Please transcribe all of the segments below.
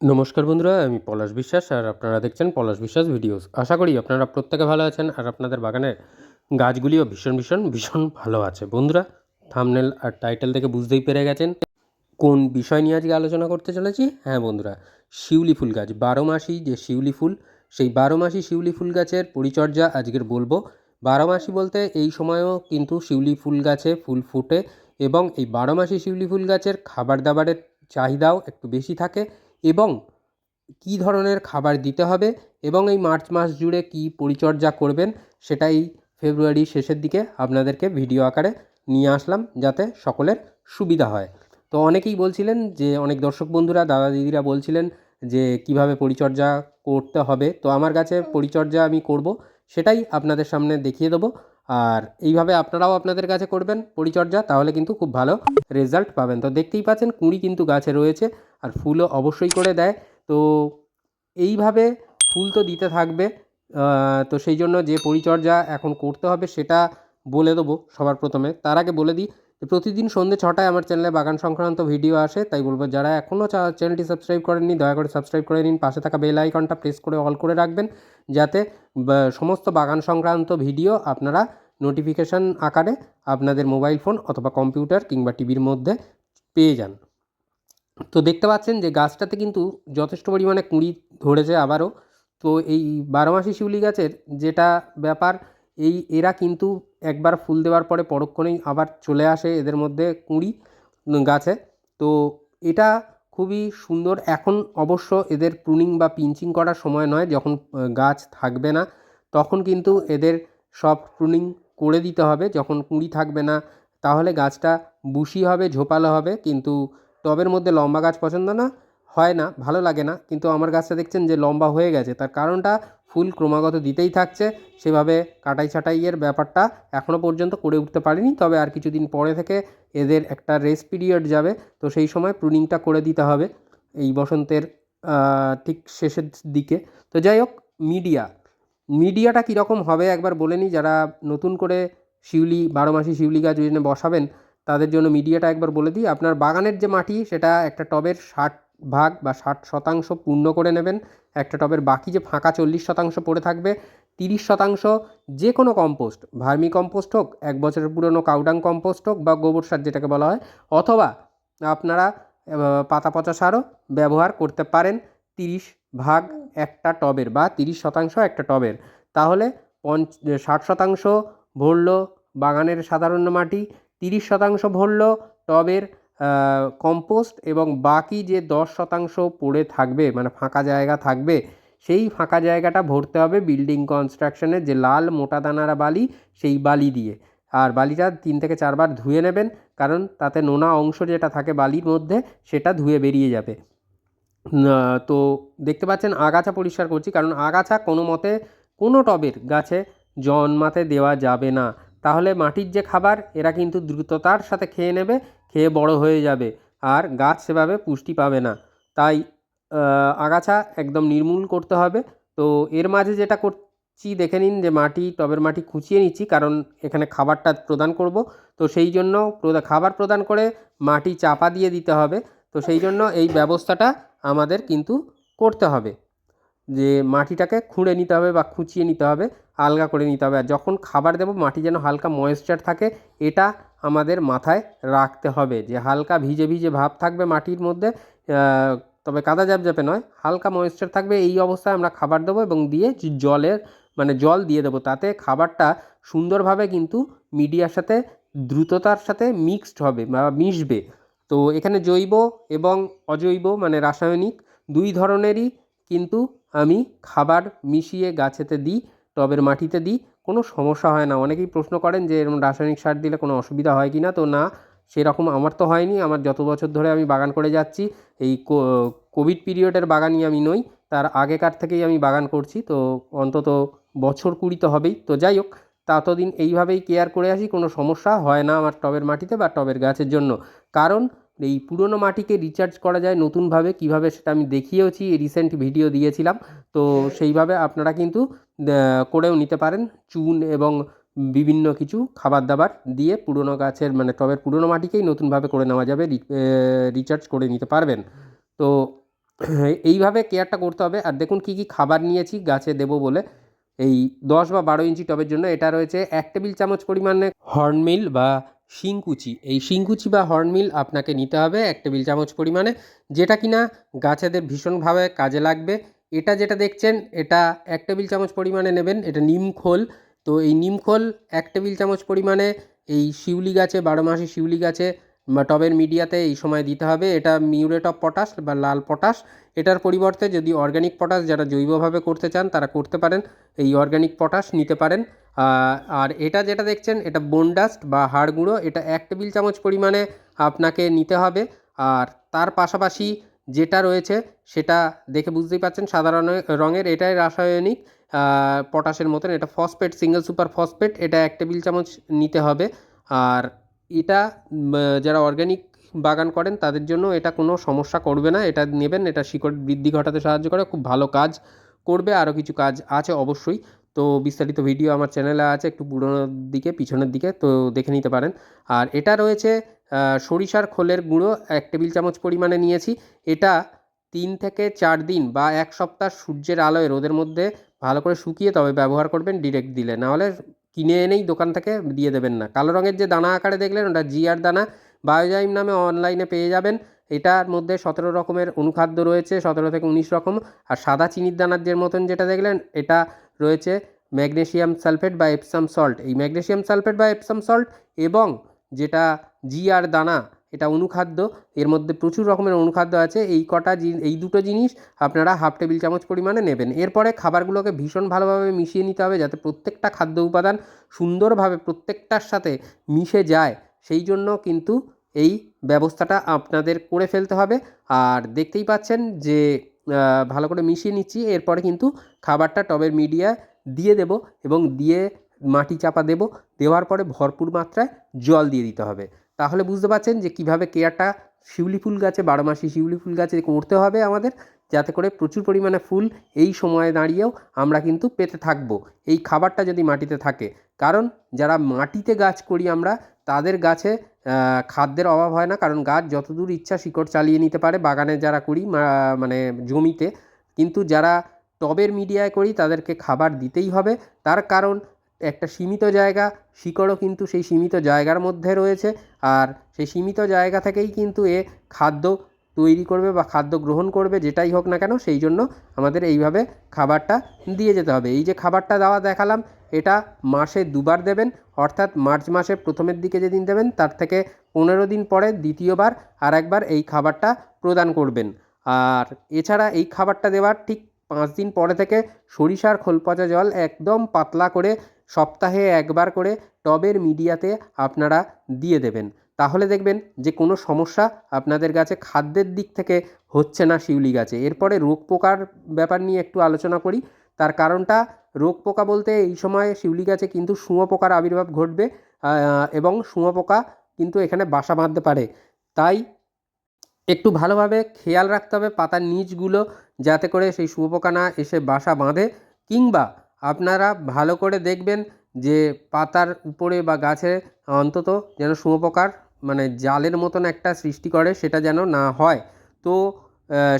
নমস্কার বন্ধুরা, আমি পলাশ বিশ্বাস আর আপনারা দেখছেন পলাশ বিশ্বাস ভিডিওস। আশা করি আপনারা প্রত্যেকে ভালো আছেন আর আপনাদের বাগানের গাছগুলিও ভীষণ ভীষণ ভীষণ ভালো আছে। বন্ধুরা থামনেল আর টাইটেল থেকে বুঝতেই পেরে গেছেন কোন বিষয় নিয়ে আজকে আলোচনা করতে চলেছি? হ্যাঁ বন্ধুরা, শিউলি ফুল গাছ। বারো মাসি যে শিউলি ফুল, সেই বারো মাসি শিউলি ফুল গাছের পরিচর্যা আজকের বলব। বারো মাসি বলতে এই সময়ও কিন্তু শিউলি ফুল গাছে ফুল ফুটে এবং এই বারো মাসি শিউলি ফুল গাছের খাবার দাবারের চাহিদাও একটু বেশি থাকে। এবং কী ধরনের খাবার দিতে হবে এবং এই মার্চ মাস জুড়ে কী পরিচর্যা করবেন সেটাই ফেব্রুয়ারি শেষের দিকে আপনাদেরকে ভিডিও আকারে নিয়ে আসলাম যাতে সকলের সুবিধা হয়। তো অনেকেই বলছিলেন যে, অনেক দর্শক বন্ধুরা, দাদা দিদিরা বলছিলেন যে, কীভাবে পরিচর্যা করতে হবে। তো আমার কাছে পরিচর্যা আমি করব, সেটাই আপনাদের সামনে দেখিয়ে দেবো। আর এইভাবে আপনারাও আপনাদের কাছে করবেন পরিচর্যা, তাহলে কিন্তু খুব ভালো রেজাল্ট পাবেন। তো দেখতেই পাচ্ছেন, কুঁড়ি কিন্তু গাছে রয়েছে। আর ফুলও অবশ্যই করে দেয়। তো এইভাবে ফুল তো দিতে থাকবে। তো সেই জন্য যে পরিচর্যা এখন করতে হবে সেটা বলে দেবো সবার প্রথমে। তার আগে বলে দিই প্রতিদিন সন্ধ্যে ছটায় আমার চ্যানেলে বাগান সংক্রান্ত ভিডিও আসে, তাই বলব যারা এখনও চ্যানেলটি সাবস্ক্রাইব করেননি, দয়া করে সাবস্ক্রাইব করে নিন। পাশে থাকা বেল আইকনটা প্রেস করে অল করে রাখবেন যাতে সমস্ত বাগান সংক্রান্ত ভিডিও আপনারা নোটিফিকেশান আকারে আপনাদের মোবাইল ফোন অথবা কম্পিউটার কিংবা টিভির মধ্যে পেয়ে যান। তো দেখতে পাচ্ছেন যে গাছটাতে কিন্তু যথেষ্ট পরিমাণে কুঁড়ি ধরেছে আবারও। তো এই বারোমাসি শিউলি গাছের যেটা ব্যাপার, এই এরা কিন্তু একবার ফুল দেওয়ার পরে পরক্ষণেই আবার চলে আসে এদের মধ্যে কুঁড়ি গাছে। তো এটা খুবই সুন্দর। এখন অবশ্য এদের প্রুনিং বা পিঞ্চিং করার সময় নয়, যখন গাছ থাকবে না, তখন কিন্তু এদের সব প্রুনিং করে দিতে হবে। যখন কুঁড়ি থাকবে না, তাহলে গাছটা বুশি হবে, ঝোপালো হবে। কিন্তু টবের মধ্যে লম্বা গাছ পছন্দ না, হয় না, ভালো লাগে না। কিন্তু আমার গাছটা দেখছেন যে লম্বা হয়ে গেছে। তার কারণটা ফুল ক্রমাগত দিতেই থাকছে। সেভাবে কাটাই ছাটাইয়ের ব্যাপারটা এখনও পর্যন্ত করে উঠতে পারিনি। তবে আর কিছুদিন পরে থেকে এদের একটা রেস্ট পিরিয়ড যাবে। তো সেই সময় প্রুনিংটা করে দিতে হবে এই বসন্তের ঠিক শেষের দিকে। তো যাই হোক, মিডিয়া। মিডিয়াটা কীরকম হবে একবার বলে নিই। যারা নতুন করে শিউলি, বারো মাসি শিউলি গাছ ওই জন্য বসাবেন তাদের জন্য মিডিয়াটা একবার বলে দিই। আপনার বাগানের যে মাটি, সেটা একটা টবের ষাট ভাগ বা ষাট শতাংশ পূর্ণ করে নেবেন। একটা টবের বাকি যে ফাঁকা চল্লিশ শতাংশ পড়ে থাকবে, তিরিশ শতাংশ যে কোনো কম্পোস্ট, ভার্মি কম্পোস্ট হোক, এক বছরের পুরনো কাউডাং কম্পোস্ট হোক বা গোবর সার যেটাকে বলা হয়, অথবা আপনারা পাতা পচা সারও ব্যবহার করতে পারেন তিরিশ ভাগ একটা টবের বা তিরিশ শতাংশ একটা টবের। তাহলে পঞ্চ, ষাট শতাংশ ভরল বাগানের সাধারণ মাটি তিরিশ শতাংশ ভরল টবের কম্পোস্ট এবং বাকি যে দশ শতাংশ পড়ে থাকবে মানে ফাঁকা জায়গা থাকবে, সেই ফাঁকা জায়গাটা ভরতে হবে বিল্ডিং কনস্ট্রাকশনের যে লাল মোটা দানারা বালি, সেই বালি দিয়ে। আর বালিটা তিন থেকে চারবার ধুয়ে নেবেন, কারণ তাতে নোনা অংশ যেটা থাকে বালির মধ্যে, সেটা ধুয়ে বেরিয়ে যাবে। তো দেখতে পাচ্ছেন আগাছা পরিষ্কার করছি, কারণ আগাছা কোনো মতে কোনো টবের গাছে জন্মাতে দেওয়া যাবে না। তাহলে মাটির যে খাবার, এরা কিন্তু দ্রুততার সাথে খেয়ে নেবে, খেয়ে বড় হয়ে যাবে। আর গাছ সেভাবে পুষ্টি পাবে না। তাই আগাছা একদম নির্মূল করতে হবে। তো এর মাঝে যেটা করছি, দেখে নিন যে মাটি, টবের মাটি খুঁচিয়ে নিচ্ছি, কারণ এখানে খাবারটা প্রদান করব। তো সেই জন্য খাবার প্রদান করে মাটি চাপা দিয়ে দিতে হবে। তো সেই জন্য এই ব্যবস্থাটা আমাদের কিন্তু করতে হবে। যে মাটিটাকে খুঁড়ে নিতে হবে বা খুঁচিয়ে নিতে হবে। আলগা করে নিতে হবে। আর যখন খাবার দেবো, মাটি যেন হালকা ময়েশ্চার থাকে, এটা আমাদের মাথায় রাখতে হবে যে হালকা ভিজে ভিজে ভাব থাকবে মাটির মধ্যে। তবে কাদা জ্যাপে নয়, হালকা ময়েশ্চার থাকবে। এই অবস্থায় আমরা খাবার দেবো এবং দিয়ে জলের মানে জল দিয়ে দেবো। তাতে খাবারটা সুন্দরভাবে কিন্তু মিডিয়ার সাথে, দ্রুততার সাথে মিক্সড হবে বা মিশবে। তো এখানে জৈব এবং অজৈব মানে রাসায়নিক দুই ধরনেরই কিন্তু আমি খাবার মিশিয়ে গাছেতে দিই। টবের মাটিতে দিই, কোনো সমস্যা হয় না। অনেকেই প্রশ্ন করেন যে এরকম রাসায়নিক সার দিলে কোনো অসুবিধা হয় কি না? তো না, সেরকম আমার তো হয়নি। আমার যত বছর ধরে আমি বাগান করে যাচ্ছি, এই কোভিড পিরিয়ডের বাগানই আমি নই, তার আগেকার থেকেই আমি বাগান করছি। তো অন্তত বছর কুড়ি তো হবেই। তো যাই হোক, ততদিন এইভাবেই কেয়ার করে আসি, কোনো সমস্যা হয় না আমার টবের মাটিতে বা টবের গাছের জন্য। কারণ, এই পুরনো মাটিকে রিচার্জ করা যায় নতুনভাবে, কীভাবে সেটা আমি দেখিয়েওছি রিসেন্ট ভিডিও দিয়েছিলাম। তো সেইভাবে আপনারা কিন্তু করেও নিতে পারেন। চুন এবং বিভিন্ন কিছু খাবার দাবার দিয়ে পুরনো গাছের মানে টবের পুরনো মাটিকেই নতুনভাবে করে নেওয়া যাবে রিচার্জ করে নিতে পারবেন। তো এইভাবে কেয়ারটা করতে হবে। আর দেখুন কী কী খাবার নিয়েছি, গাছে দেবো বলে। এই দশ বা বারো ইঞ্চি টবের জন্য এটা রয়েছে এক টেবিল চামচ পরিমাণে হর্নমিল বা শিংকুচি। এই শিংকুচি বা হর্নমিল আপনাকে নিতে হবে এক টেবিল চামচ পরিমাণে। যেটা কিনা গাছেদের ভীষণভাবে কাজে লাগবে। এটা যেটা দেখছেন, এটা এক টেবিল চামচ পরিমাণে নেবেন, এটা নিম খোল। তো এই নিম খোল এক টেবিল চামচ পরিমাণে এই শিউলি গাছে, বারো মাসি শিউলি গাছে টবের মিডিয়াতে এই সময় দিতে হবে। এটা মিউরেট অফ পটাশ বা লাল পটাশ। এটার পরিবর্তে যদি অর্গ্যানিক পটাশ যারা জৈবভাবে করতে চান, তারা করতে পারেন। এই অর্গ্যানিক পটাশ নিতে পারেন। আর এটা যেটা দেখছেন, এটা বোনডাস্ট বা হাড় গুঁড়ো। এটা এক টেবিল চামচ পরিমাণে আপনাকে নিতে হবে। আর তার পাশাপাশি যেটা রয়েছে সেটা দেখে বুঝতেই পারছেন সাদা রঙে- রঙের, এটাই রাসায়নিক পটাশের মতন, এটা ফসফেট সিঙ্গেল সুপার ফসফেট এটা এক টেবিল চামচ নিতে হবে। আর এটা যারা অর্গ্যানিক বাগান করেন তাদের জন্য এটা কোনো সমস্যা করবে না, এটা নেবেন, এটা শিকড় বৃদ্ধি ঘটাতে সাহায্য করে, খুব ভালো কাজ করবে, আরও কিছু কাজ আছে অবশ্যই। তো বিস্তারিত ভিডিও আমার চ্যানেলে আছে, একটু পুরোনোর দিকে, পিছনের দিকে, তো দেখে নিতে পারেন। আর এটা রয়েছে সরিষার খোলের গুঁড়ো এক টেবিল চামচ পরিমাণে নিয়েছি। এটা তিন থেকে চার দিন বা এক সপ্তাহ সূর্যের আলোয় রোদের মধ্যে ভালো করে শুকিয়ে তবে ব্যবহার করবেন ডিরেক্ট দিলে। নাহলে কিনে এনেই দোকান থেকে দিয়ে দেবেন না। কালো রঙের যে দানা আকারে দেখলেন, ওটা জিআর দানা। বায়োজাইম নামে অনলাইনে পেয়ে যাবেন। এটার মধ্যে সতেরো রকমের অনুখাদ্য রয়েছে, সতেরো থেকে উনিশ রকম। আর সাদা চিনির দানার যে মতন যেটা দেখলেন, এটা রয়েছে ম্যাগনেশিয়াম সালফেট বা এপসাম সল্ট। এই ম্যাগনেশিয়াম সালফেট বা এপসাম সল্ট এবং যেটা জিআর দানা, এটা অনুখাদ্য। এর মধ্যে প্রচুর রকমের অনুখাদ্য আছে। এই কটা এই দুটো জিনিস আপনারা হাফ টেবিল চামচ পরিমাণে নেবেন। এরপরে খাবারগুলোকে ভীষণ ভালোভাবে মিশিয়ে নিতে হবে যাতে প্রত্যেকটা খাদ্য উপাদান সুন্দরভাবে প্রত্যেকটার সাথে মিশে যায়। সেই জন্য কিন্তু এই ব্যবস্থাটা আপনাদের করে ফেলতে হবে। আর দেখতেই পাচ্ছেন যে ভালো করে মিশিয়ে নিচ্ছি। এরপরে কিন্তু খাবারটা টবের মিডিয়ায় দিয়ে দেব এবং দিয়ে মাটি চাপা দেব। দেওয়ার পরে ভরপুর মাত্রায় জল দিয়ে দিতে হবে। তাহলে বুঝতে পারছেন যে কীভাবে কেয়ারটা শিউলি ফুল গাছে বারো মাসি শিউলি ফুল গাছে করতে হবে আমাদের, যাতে করে প্রচুর পরিমাণে ফুল এই সময়ে দাঁড়িয়েও আমরা কিন্তু পেতে থাকব। এই খাবারটা যদি মাটিতে থাকে, কারণ যারা মাটিতে গাছ করি আমরা, তাদের গাছে খাদ্যের অভাব হয় না, কারণ গাছ যতদূর ইচ্ছা শিকড় চালিয়ে নিতে পারে, বাগানে যারা করি মানে জমিতে, কিন্তু যারা টবের মিডিয়ায় করি, তাদেরকে খাবার দিতেই হবে। তার কারণ একটা সীমিত জায়গা, শিকড়ও কিন্তু সেই সীমিত জায়গার মধ্যে রয়েছে। আর সেই সীমিত জায়গা থেকেই কিন্তু এ খাদ্য তৈরি করবে বা খাদ্য গ্রহণ করবে যেটাই হোক না কেন, সেই জন্য আমাদের এইভাবে খাবারটা দিয়ে যেতে হবে। এই যে খাবারটা দেওয়া দেখালাম, এটা মাসে দুবার দেবেন, অর্থাৎ মার্চ মাসে প্রথমের দিকে যেদিন দেবেন, তার থেকে পনেরো দিন পরে দ্বিতীয়বার আর একবার এই খাবারটা প্রদান করবেন। আর এছাড়া এই খাবারটা দেওয়ার ঠিক পাঁচ দিন পরে থেকে সরিষার খোল পচা জল একদম পাতলা করে সপ্তাহে একবার করে টবের মিডিয়াতে আপনারা দিয়ে দেবেন। তাহলে দেখবেন যে কোনো সমস্যা আপনাদের গাছে খাদ্যের দিক থেকে হচ্ছে না শিউলি গাছে। এরপরে রোগ পোকার ব্যাপার নিয়ে একটু আলোচনা করি। তার কারণটা, রোগ পোকা বলতে এই সময় শিউলি গাছে কিন্তু শুঁয়োপোকার আবির্ভাব ঘটবে এবং শুঁয়োপোকা কিন্তু এখানে বাসা বাঁধতে পারে। তাই একটু ভালোভাবে খেয়াল রাখতে হবে পাতার নিচগুলো যাতে করে সেই শুঁয়োপোকা না এসে বাসা বাঁধে, কিংবা আপনারা ভালো করে দেখবেন যে পাতার উপরে বা গাছে অন্তত যেন শুঁয়োপোকার মানে জালের মতন একটা সৃষ্টি করে সেটা যেন না হয়। তো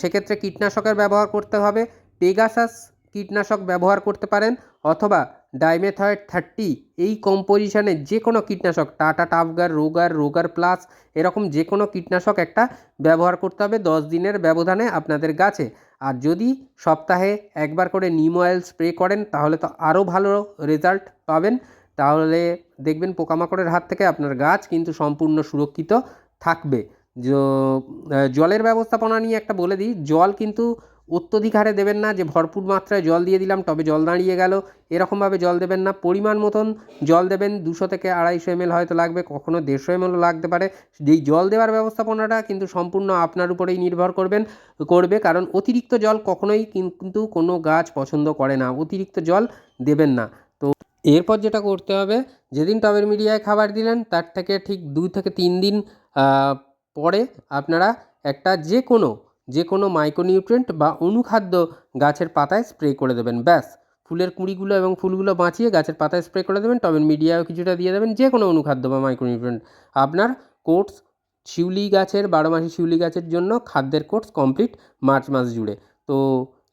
সেক্ষেত্রে কীটনাশকের ব্যবহার করতে হবে। পেগাসাস কীটনাশক ব্যবহার করতে পারেন অথবা ডাইমেথয়েড থার্টি এই কম্পোজিশনের যে কোনো কীটনাশক, Tata Tafgor, Rogor Rogor plus এরকম যে কোনো কীটনাশক একটা ব্যবহার করতে হবে দশ দিনের ব্যবধানে আপনাদের গাছে। আর যদি সপ্তাহে একবার করে নিম অয়েল স্প্রে করেন, তাহলে তো আরও ভালো রেজাল্ট পাবেন। তাহলে দেখবেন পোকামাকড়ের হাত থেকে আপনার গাছ কিন্তু সম্পূর্ণ সুরক্ষিত থাকবে। জলের ব্যবস্থাপনা নিয়ে একটা বলে দিই, জল কিন্তু অত্যধিক হারে দেবেন না, যে ভরপুর মাত্রায় জল দিয়ে দিলাম, তবে জল দাঁড়িয়ে গেল। এরকমভাবে জল দেবেন না। পরিমাণ মতন জল দেবেন, দুশো থেকে আড়াইশো এমএল হয়তো লাগবে কখনও দেড়শো এমএলও লাগতে পারে। যেই জল দেওয়ার ব্যবস্থাপনাটা কিন্তু সম্পূর্ণ আপনার উপরেই নির্ভর করবেন, করবে, কারণ অতিরিক্ত জল কখনোই কিন্তু কোনো গাছ পছন্দ করে না। অতিরিক্ত জল দেবেন না। তো এরপর যেটা করতে হবে, যেদিন টবের মিডিয়ায় খাবার দিলেন, তার থেকে ঠিক দুই থেকে তিন দিন পরে আপনারা একটা যে কোনো যে কোনো মাইক্রোনিউট্রিয়েন্ট বা অনুখাদ্য গাছের পাতায় স্প্রে করে দেবেন, ব্যাস। ফুলের কুঁড়িগুলো এবং ফুলগুলো বাঁচিয়ে গাছের পাতায় স্প্রে করে দেবেন, টবের মিডিয়াও কিছুটা দিয়ে দেবেন, যে কোনো অনুখাদ্য বা মাইক্রোনিউট্রিয়েন্ট। আপনার কোর্স শিউলি গাছের, বারো মাসি শিউলি গাছের জন্য খাদ্যের কোর্স কমপ্লিট মার্চ মাস জুড়ে। তো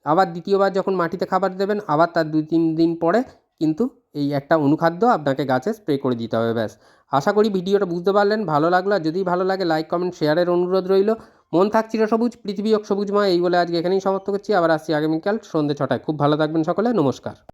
আবার দ্বিতীয়বার যখন মাটিতে খাবার দেবেন, আবার তার দুই তিন দিন পরে কিন্তু এই একটা অনুখাদ্য আপনাকে গাছে স্প্রে করে দিতে হবে, ব্যাস। আশা করি ভিডিওটা বুঝতে পারলেন, ভালো লাগল। যদি ভালো লাগে, লাইক, কমেন্ট, শেয়ারের অনুরোধ রইল। মন থাক চিরসবুজ পৃথিবী সবুজ মা এই বলে আজকে এখানেই সমাপ্ত করছি। আবার আসছি আগামীকাল সন্ধ্যে ছটায়। খুব ভালো থাকবেন সকলে, নমস্কার।